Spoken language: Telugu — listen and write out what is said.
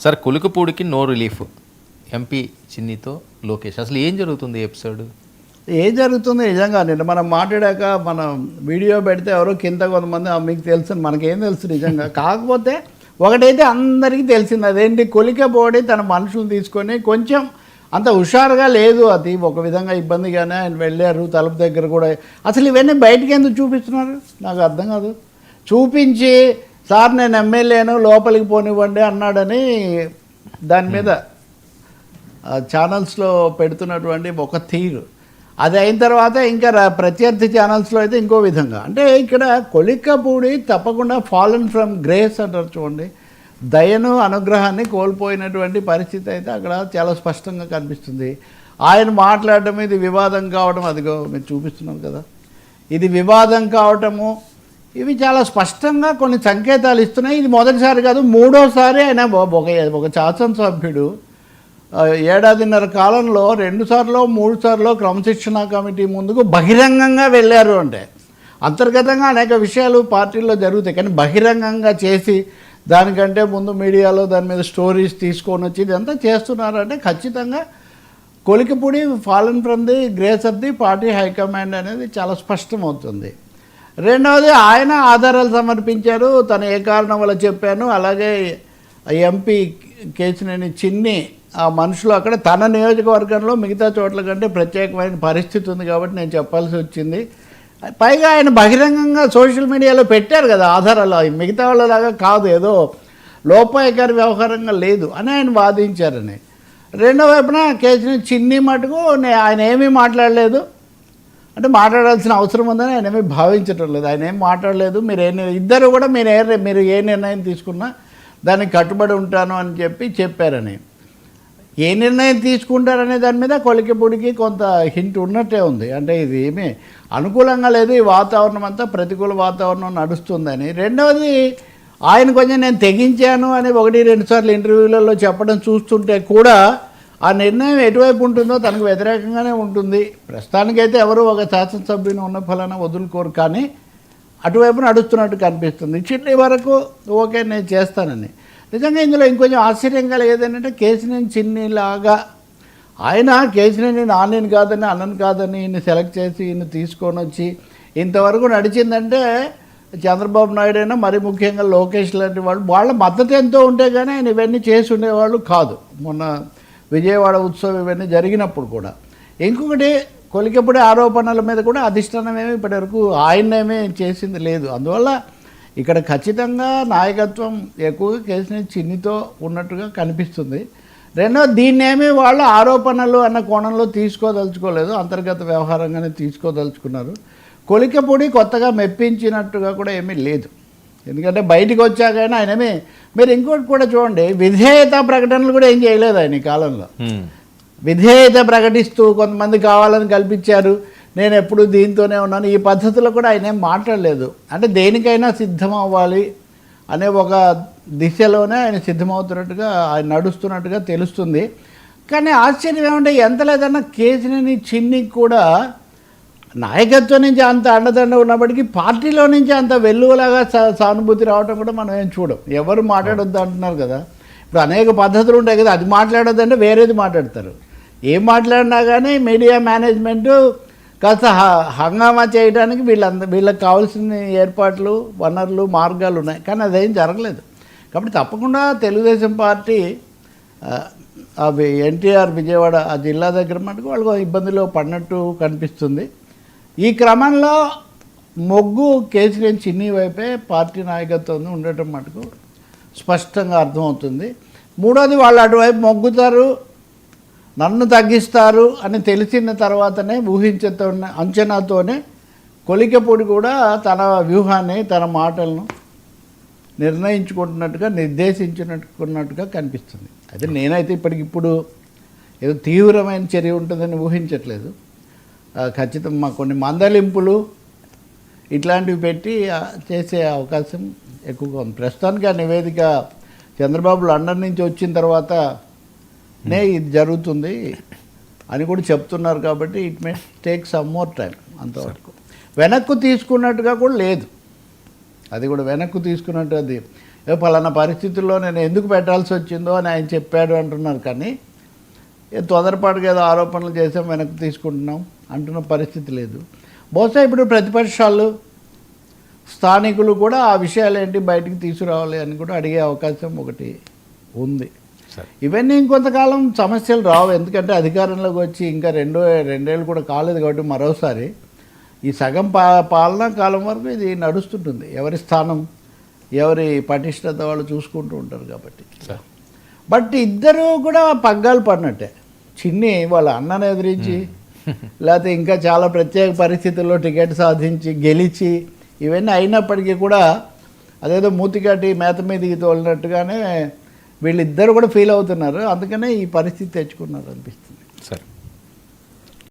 సార్ కులుకుపూడికి నో రిలీఫ్. ఎంపీ చిన్నితో లోకేష్. అసలు ఏం జరుగుతుంది ఎపిసోడ్? ఏం జరుగుతుంది? నిజంగా నిన్న మనం మాట్లాడాక మనం వీడియో పెడితే ఎవరో కింద కొంతమంది "ఆ, మీకు తెలుసు మనకేం తెలుసు నిజంగా? కాకపోతే ఒకటైతే అందరికీ తెలిసింది. అదేంటి? కొలిక బోడి తన మనుషులు తీసుకొని కొంచెం అంత హుషారుగా లేదు. అది ఒక విధంగా ఇబ్బందిగానే ఆయన వెళ్ళారు తలుపు దగ్గర కూడా. అసలు ఇవన్నీ బయటికి ఎందుకు చూపిస్తున్నారు? నాకు అర్థం కాదు. చూపించి సార్ నేను ఎమ్మెల్యేను లోపలికి పోనివ్వండి అన్నాడని దాని మీద ఛానల్స్లో పెడుతున్నటువంటి ఒక తీరు. అది అయిన తర్వాత ఇంకా ప్రత్యర్థి ఛానల్స్లో అయితే ఇంకో విధంగా. అంటే ఇక్కడ కొలిక్కపూడి తప్పకుండా ఫాలన్ ఫ్రమ్ గ్రేస్ అంటారు చూడండి. దయను అనుగ్రహాన్ని కోల్పోయినటువంటి పరిస్థితి అయితే అక్కడ చాలా స్పష్టంగా కనిపిస్తుంది. ఆయన మాట్లాడటం ఇది వివాదం కావడం అదిగో మీరు చూపిస్తున్నారు కదా. ఇది వివాదం కావటము ఇవి చాలా స్పష్టంగా కొన్ని సంకేతాలు ఇస్తున్నాయి. ఇది మొదటిసారి కాదు మూడోసారి ఆయన ఒక ఒక శాసనసభ్యుడు ఏడాదిన్నర కాలంలో రెండు సార్లు మూడు సార్లు క్రమశిక్షణ కమిటీ ముందుకు బహిరంగంగా వెళ్ళారు అంటే అంతర్గతంగా అనేక విషయాలు పార్టీల్లో జరుగుతాయి. కానీ బహిరంగంగా చేసి దానికంటే ముందు మీడియాలో దాని మీద స్టోరీస్ తీసుకొని వచ్చి ఇదంతా చేస్తున్నారంటే ఖచ్చితంగా Kolikapudi fallen from the grace of the party high command అనేది చాలా స్పష్టమవుతుంది. రెండవది ఆయన ఆధారాలు సమర్పించారు. తను ఏ కారణం వల్ల చెప్పాను. అలాగే ఎంపీ కేసినేని చిన్ని ఆ మనుషులు అక్కడ తన నియోజకవర్గంలో మిగతా చోట్ల కంటే ప్రత్యేకమైన పరిస్థితి ఉంది కాబట్టి నేను చెప్పాల్సి వచ్చింది. పైగా ఆయన బహిరంగంగా సోషల్ మీడియాలో పెట్టారు కదా ఆధారాలు. మిగతా వాళ్ళలాగా కాదు. ఏదో లోపాయకారి వ్యవహారంగా లేదు అని ఆయన వాదించారని. రెండో వైపున కేసుని చిన్ని మటుకు నే- ఆయన ఏమీ మాట్లాడలేదు. అంటే మాట్లాడాల్సిన అవసరం ఉందని ఆయన ఏమీ భావించటం లేదు. ఆయన ఏం మాట్లాడలేదు. మీరు ఏ ఇద్దరు కూడా మీరు ఏ మీరు ఏ నిర్ణయం తీసుకున్నా దానికి కట్టుబడి ఉంటాను అని చెప్పి చెప్పారని. ఏ నిర్ణయం తీసుకుంటారనే దాని మీద కొలికిపూడికి కొంత హింట్ ఉన్నట్టే ఉంది. అంటే ఇది ఏమీ అనుకూలంగా లేదు. ఈ వాతావరణం అంతా ప్రతికూల వాతావరణం నడుస్తుందని. రెండవది ఆయన కొంచెం నేను తెగించాను అని ఒకటి రెండుసార్లు ఇంటర్వ్యూలలో చెప్పడం చూస్తుంటే కూడా ఆ నిర్ణయం ఎటువైపు ఉంటుందో తనకు వ్యతిరేకంగానే ఉంటుంది. ప్రస్తుతానికైతే ఎవరు ఒక శాసనసభ్యుని ఉన్న ఫలానా వదులుకోరు కానీ అటువైపు నడుస్తున్నట్టు కనిపిస్తుంది. చిట్లీ వరకు ఓకే నేను చేస్తానని. నిజంగా ఇందులో ఇంకొంచెం ఆశ్చర్యం కలిగేది ఏంటంటే కేసినేని చిన్నిలాగా ఆయన కేసినేని నాన్నని కాదని అన్నని కాదని ఈయన సెలెక్ట్ చేసి ఈయన తీసుకొని వచ్చి ఇంతవరకు నడిచిందంటే చంద్రబాబు నాయుడు అయినా మరి ముఖ్యంగా లోకేష్ లాంటి వాళ్ళు వాళ్ళ మద్దతు ఎంతో ఉంటే కానీ ఆయన ఇవన్నీ చేసి ఉండేవాళ్ళు కాదు. మొన్న విజయవాడ ఉత్సవం ఇవన్నీ జరిగినప్పుడు కూడా. ఇంకొకటి కొలికప్పుడే ఆరోపణల మీద కూడా అధిష్టానం ఏమి ఇప్పటివరకు ఆయన్నేమీ చేసింది లేదు. అందువల్ల ఇక్కడ ఖచ్చితంగా నాయకత్వం ఎక్కువగా కేసిన చిన్నితో ఉన్నట్టుగా కనిపిస్తుంది. రెండో దీన్నేమి వాళ్ళు ఆరోపణలు అన్న కోణంలో తీసుకోదలుచుకోలేదు. అంతర్గత వ్యవహారంగానే తీసుకోదలుచుకున్నారు. కొలికపొడి కొత్తగా మెప్పించినట్టుగా కూడా ఏమీ లేదు. ఎందుకంటే బయటికి వచ్చాకైనా ఆయనమే మీరు ఇంకోటి కూడా చూడండి విధేయత ప్రకటనలు కూడా ఏం చేయలేదు ఆయన ఈ కాలంలో. విధేయత ప్రకటిస్తూ కొంతమంది కావాలని కల్పించారు నేను ఎప్పుడు దీంతోనే ఉన్నాను ఈ పద్ధతిలో కూడా ఆయన ఏం మాట్లాడలేదు. అంటే దేనికైనా సిద్ధం అవ్వాలి అనే ఒక దిశలోనే ఆయన సిద్ధమవుతున్నట్టుగా ఆయన నడుస్తున్నట్టుగా తెలుస్తుంది. కానీ ఆశ్చర్యం ఏమంటే ఎంత లేదన్నా కేసీని చిన్నికి కూడా నాయకత్వం నుంచి అంత అండదండ ఉన్నప్పటికీ పార్టీలో నుంచి అంత వెల్లువలాగా సానుభూతి రావటం కూడా మనం ఏం చూడం. ఎవరు మాట్లాడొద్దు అంటున్నారు కదా. ఇప్పుడు అనేక పద్ధతులు ఉంటాయి కదా. అది మాట్లాడొద్దంటే వేరేది మాట్లాడతారు. ఏం మాట్లాడినా కానీ మీడియా మేనేజ్మెంటు కాస్త హ- హంగామా చేయడానికి వీళ్ళంద వీళ్ళకి కావాల్సిన ఏర్పాట్లు వనరులు మార్గాలు ఉన్నాయి. కానీ అదేం జరగలేదు. కాబట్టి తప్పకుండా తెలుగుదేశం పార్టీ అవి ఎన్టీఆర్ విజయవాడ ఆ జిల్లా దగ్గర మటుకు వాళ్ళు ఇబ్బందిలో పడినట్టు కనిపిస్తుంది. ఈ క్రమంలో మొగ్గు కేసీఆర్ చిన్ని వైపే పార్టీ నాయకత్వం ఉండటం మటుకు స్పష్టంగా అర్థమవుతుంది. మూడోది వాళ్ళు అటువైపు మొగ్గుతారు నన్ను తగ్గిస్తారు అని తెలిసిన తర్వాతనే ఊహించతో అంచనాతోనే కొలికపూడి కూడా తన వ్యూహాన్ని తన మాటలను నిర్ణయించుకుంటున్నట్టుగా నిర్దేశించుకున్నట్టుగా కనిపిస్తుంది. అయితే నేనైతే ఇప్పటికిప్పుడు ఏదో తీవ్రమైన చర్య ఉంటుందని ఊహించట్లేదు. ఆ, ఖచ్చితం మా కొన్ని మందలింపులు ఇట్లాంటివి పెట్టి చేసే అవకాశం ఎక్కువగా ఉంది. ప్రస్తుతానికి ఆ నివేదిక చంద్రబాబు లండన్ నుంచి వచ్చిన తర్వాత నే ఇది జరుగుతుంది అని కూడా చెప్తున్నారు కాబట్టి it may take some more time అంతవరకు. వెనక్కు తీసుకున్నట్టుగా కూడా లేదు. అది కూడా వెనక్కు తీసుకున్నట్టు అది. ఏ పలానా పరిస్థితుల్లో నేను ఎందుకు పెట్టాల్సి వచ్చిందో అని ఆయన చెప్పాడు అంటున్నారు కానీ తొందరపాటుగా ఏదో ఆరోపణలు చేసాం వెనక్కి తీసుకుంటున్నాం అంటున్న పరిస్థితి లేదు. బహుశా ఇప్పుడు ప్రతిపక్షాలు స్థానికులు కూడా ఆ విషయాలు ఏంటి బయటికి తీసుకురావాలి అని కూడా అడిగే అవకాశం ఒకటి ఉంది. ఇవన్నీ ఇంకొంతకాలం సమస్యలు రావు. ఎందుకంటే అధికారంలోకి వచ్చి ఇంకా రెండో రెండేళ్ళు కూడా కాలేదు కాబట్టి మరోసారి ఈ సగం పా పాలనా కాలం వరకు ఇది నడుస్తుంటుంది. ఎవరి స్థానం ఎవరి పటిష్టత వాళ్ళు చూసుకుంటూ ఉంటారు కాబట్టి. బట్ ఇద్దరు కూడా పగ్గాలు పడినట్టే. చిన్ని వాళ్ళ అన్నను ఎదిరించి లేకపోతే ఇంకా చాలా ప్రత్యేక పరిస్థితుల్లో టికెట్ సాధించి గెలిచి ఇవన్నీ అయినప్పటికీ కూడా అదేదో మూతికాటి మేత మీదకి తోలినట్టుగానే వీళ్ళిద్దరు కూడా ఫీల్ అవుతున్నారు. అందుకనే ఈ పరిస్థితి తెచ్చుకున్నారు అనిపిస్తుంది.